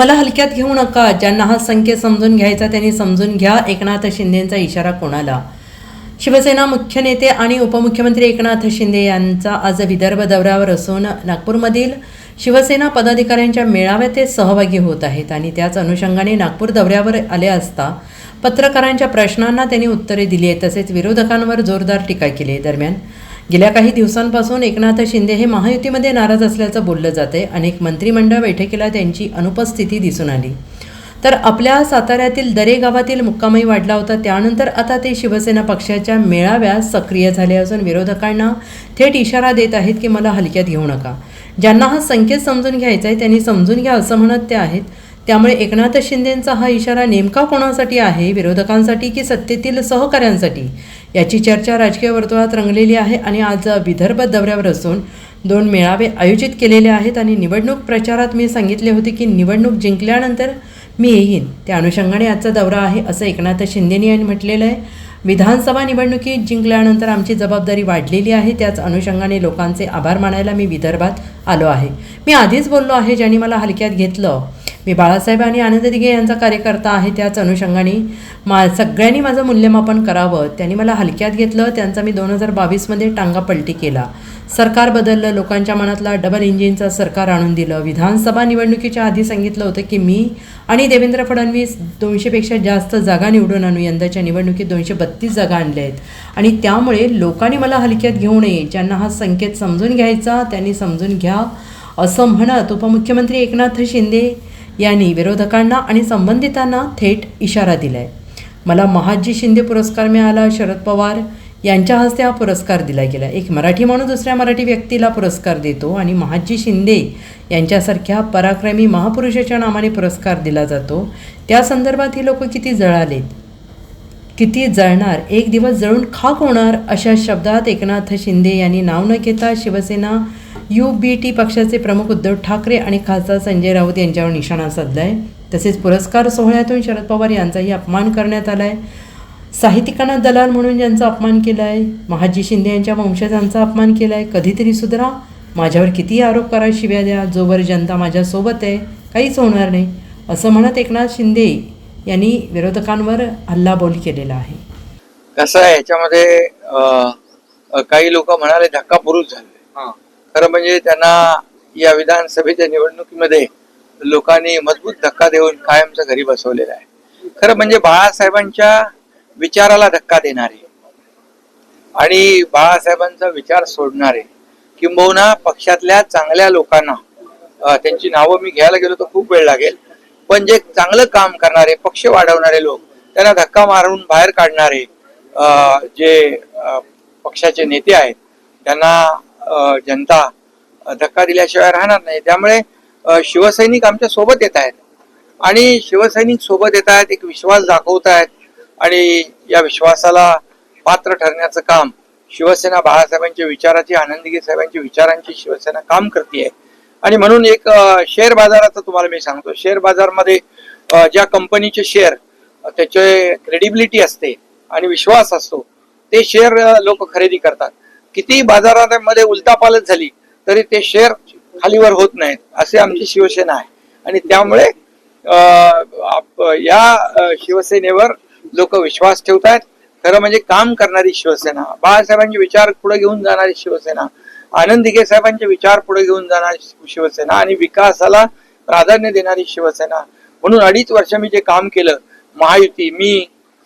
मला हलक्यात घेऊ नका. ज्यांना हा संकेत समजून घ्यायचा त्यांनी समजून घ्या. एकनाथ शिंदेंचा इशारा कोणाला? शिवसेना मुख्य नेते आणि उपमुख्यमंत्री एकनाथ शिंदे यांचा आज विदर्भ दौऱ्यावर असून नागपूरमधील शिवसेना पदाधिकाऱ्यांच्या मेळाव्यात ते सहभागी होत आहेत आणि त्याच अनुषंगाने नागपूर दौऱ्यावर आले असता पत्रकारांच्या प्रश्नांना त्यांनी उत्तरे दिली आहेत. तसेच विरोधकांवर जोरदार टीका केली आहे. दरम्यान गेल्या काही दिवसांपासून एकनाथ शिंदे हे महायुतीमध्ये नाराज असल्याचं बोललं जाते अनेक मंत्रिमंडळ बैठकीला त्यांची अनुपस्थिती दिसून आली. तर आपल्या साताऱ्यातील दरे गावातील मुक्कामही वाढला होता. त्यानंतर आता ते शिवसेना पक्षाच्या मेळाव्यात सक्रिय झाले असून विरोधकांना थेट इशारा देत आहेत की मला हलक्यात घेऊ नका. ज्यांना हा संकेत समजून घ्यायचा आहे त्यांनी समजून घ्या असं म्हणत ते आहेत. त्यामुळे एकनाथ शिंदेंचा हा इशारा नेमका कोणासाठी आहे? विरोधकांसाठी की सत्तेतील सहकाऱ्यांसाठी? याची चर्चा राजकीय वर्तुळात रंगलेली आहे आणि आज विदर्भ दौऱ्यावर असून दोन मेळावे आयोजित केलेले आहेत आणि निवडणूक प्रचारात मी सांगितले होते की निवडणूक जिंकल्यानंतर मी येईन. त्या अनुषंगाने आजचा दौरा आहे असं एकनाथ शिंदेनी यांनी म्हटलेलं आहे. विधानसभा निवडणुकीत जिंकल्यानंतर आमची जबाबदारी वाढलेली आहे. त्याच अनुषंगाने लोकांचे आभार मानायला मी विदर्भात आलो आहे. मी आधीच बोललो आहे ज्यांनी मला हलक्यात घेतलं. मी बाळासाहेब आणि आनंद दिघे यांचा कार्यकर्ता आहे त्याच अनुषंगाने मा सगळ्यांनी माझं मूल्यमापन करावं. त्यांनी मला हलक्यात घेतलं त्यांचा मी दोन हजार बावीसमध्ये टांगा पलटी केला. सरकार बदललं लोकांच्या मनातला डबल इंजिनचं सरकार आणून दिलं. विधानसभा निवडणुकीच्या आधी सांगितलं होतं की मी आणि देवेंद्र फडणवीस दोनशेपेक्षा जास्त जागा निवडून आणू. यंदाच्या निवडणुकीत दोनशे बत्तीस जागा आणल्या आहेत. आणि त्यामुळे लोकांनी मला हलक्यात घेऊ नये. ज्यांना हा संकेत समजून घ्यायचा त्यांनी समजून घ्या. असं म्हणत उपमुख्यमंत्री एकनाथ शिंदे यांनी विरोधकांना आणि संबंधितांना थेट इशारा दिलाय. मला महाजी शिंदे पुरस्कार मिळाला शरद पवार यांच्या हस्ते हा पुरस्कार दिला गेला. एक मराठी माणूस दुसऱ्या मराठी व्यक्तीला पुरस्कार देतो आणि महाजी शिंदे यांच्यासारख्या पराक्रमी महापुरुषाच्या नावाने पुरस्कार दिला जातो. त्या संदर्भात ही लोक किती जळालेत? किती जळणार? एक दिवस जळून खाक होणार? अशा शब्दात एकनाथ शिंदे यांनी नाव न घेता शिवसेना यू बी टी पक्षाचे प्रमुख उद्धव ठाकरे आणि खासदार संजय राऊत यांच्यावर निशाणा साधलाय. तसेच पुरस्कार सोहळ्यातून शरद पवार यांचाही अपमान करण्यात आलाय. साहित्यिकांना दलाल म्हणून ज्यांचा अपमान केला आहे महाजी शिंदे यांच्या वंशजांचा अपमान केला आहे कधीतरी सुधरा माझ्यावर किती आरोप करा शिव्या द्या जोवर जनता माझ्यासोबत आहे काहीच होणार नाही असं म्हणत एकनाथ शिंदे यांनी विरोधकांवर हल्लाबोल केलेला आहे. कसं आहे याच्यामध्ये काही लोक म्हणाले धक्का पुरुष झाले खरं म्हणजे त्यांना या विधानसभेच्या निवडणुकीमध्ये लोकांनी मजबूत धक्का देऊन कायमचं घरी बसवलेलं आहे. खरं म्हणजे बाळासाहेबांच्या विचाराला धक्का देणारे आणि बाळासाहेबांचा विचार सोडणारे किंबहुना पक्षातल्या चांगल्या लोकांना त्यांची नावं मी घ्यायला गेलो तर खूप वेळ लागेल पण जे चांगलं काम करणारे पक्ष वाढवणारे लोक त्यांना धक्का मारून बाहेर काढणारे अं, जे पक्षाचे नेते आहेत त्यांना जनता धक्का दिल्याशिवाय राहणार नाही. त्यामुळे शिवसैनिक आमच्यासोबत येत आहेत. आणि शिवसैनिक सोबत येत आहेत एक विश्वास दाखवत आहेत आणि या विश्वासाला पात्र ठरण्याचं काम शिवसेना बाळासाहेबांच्या विचाराची आनंदगी साहेबांच्या विचारांची शिवसेना काम करते आणि म्हणून एक शेअर बाजाराचं तुम्हाला मी सांगतो. शेअर बाजारमध्ये ज्या कंपनीचे शेअर त्याचे क्रेडिबिलिटी असते आणि विश्वास असतो ते शेअर लोक खरेदी करतात. कितीही बाजारामध्ये उलटापालट झाली तरी ते शेअर खालीवर होत नाहीत असे आमची शिवसेना आहे. आणि त्यामुळे आप- या शिवसेनेवर लोक विश्वास ठेवतात खरं म्हणजे काम करणारी शिवसेना बाळासाहेबांचे विचार पुढे घेऊन जाणारी शिवसेना आनंद दिघे साहेबांचे विचार पुढे घेऊन जाणारी शिवसेना आणि विकासाला प्राधान्य देणारी शिवसेना. म्हणून अडीच वर्ष मी जे काम केलं महायुती मी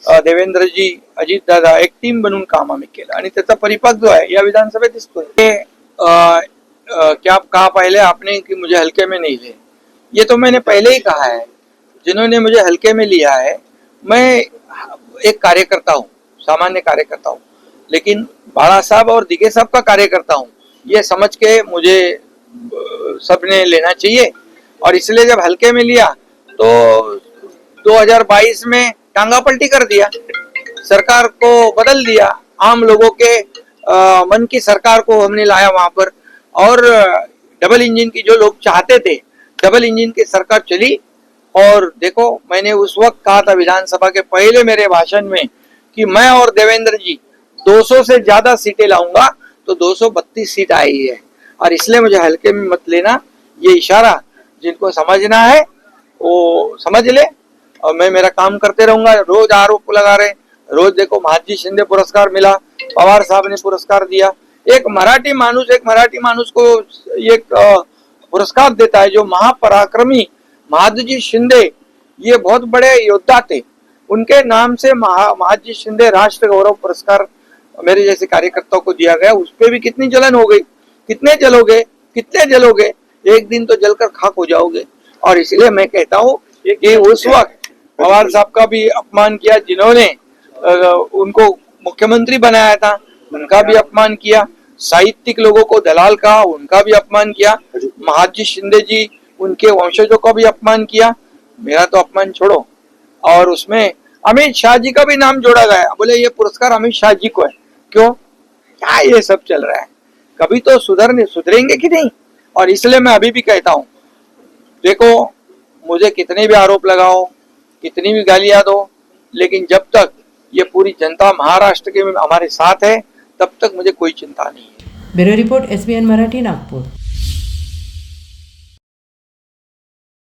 देवेंद्रजी अजितदादा एक टीम बनवून काम आम्ही केलं. आणि त्याचा परिपाक जो आहे या विधानसभेत दिसतोय. ते, क्या कहा पहले आपने कि मुझे हल्के में नहीं ले. ये तो मैंने पहले ही कहा है. जिन्होंने मुझे हल्के में लिया है मैं एक कार्यकर्ता हूँ सामान्य कार्यकर्ता हूँ. लेकिन बाला साहब और दिगे साहब का कार्यकर्ता हूँ. ये समझ के मुझे सबने लेना चाहिए. और इसलिए जब हल्के में लिया तो 2022 में टांगा पलटी कर दिया सरकार को बदल दिया आम लोगों के अ, मन की सरकार को हमने लाया वहाँ पर। और डबल इंजन की जो लोग चाहते थे डबल इंजन की सरकार चली। और देखो मैंने उस वक्त कहा था विधानसभा के पहले मेरे भाषण में कि मैं और देवेंद्र जी 200 से ज़्यादा सीटें लाऊँगा तो 232 सीट आई है। और इसलिए मुझे हल्के में मत लेना ये इशारा जिनको समझना है वो समझ ले। और मैं मेरा काम करते रहूँगा। रोज आरोप लगा रहे रोज देखो महाजी शिंदे पुरस्कार मिला, पवार साहब ने पुरस्कार दिया। एक मराठी मानुस एक मराठी मानुस को एक पुरस्कार देता है जो महापराक्रमी महादजी शिंदे, ये बहुत बड़े योद्धा थे। उनके नाम से महा महाजी शिंदे राष्ट्र गौरव पुरस्कार मेरे जैसे कार्यकर्ताओं को दिया गया। उस पर भी कितनी जलन हो गई। कितने जलोगे कितने जलोगे एक दिन तो जलकर खाक हो जाओगे। और इसलिए मैं कहता हूँ कि उस वक्त पवार साहब का भी अपमान किया, जिन्होंने उनको मुख्यमंत्री बनाया था, उनका भी अपमान किया, साहित्यिक लोगों को दलाल कहा, उनका भी अपमान किया, महाजी शिंदे जी, उनके वंशजों का भी अपमान किया, मेरा तो अपमान छोड़ो। और उसमें अमित शाह जी का भी नाम जोड़ा गया बोले, ये पुरस्कार अमित शाह जी को है। क्यों? क्या ये सब चल रहा है? कभी तो सुधरने, सुधरेंगे कि नहीं? और इसलिए मैं अभी भी कहता हूँ, देखो, मुझे कितने भी आरोप लगाओ कितनी भी गालियां दो लेकिन जब तक ये पूरी जनता महाराष्ट्र के हमारे साथ है तब तक मुझे कोई चिंता नहीं है। Bureau report S B N Marathi Nagpur.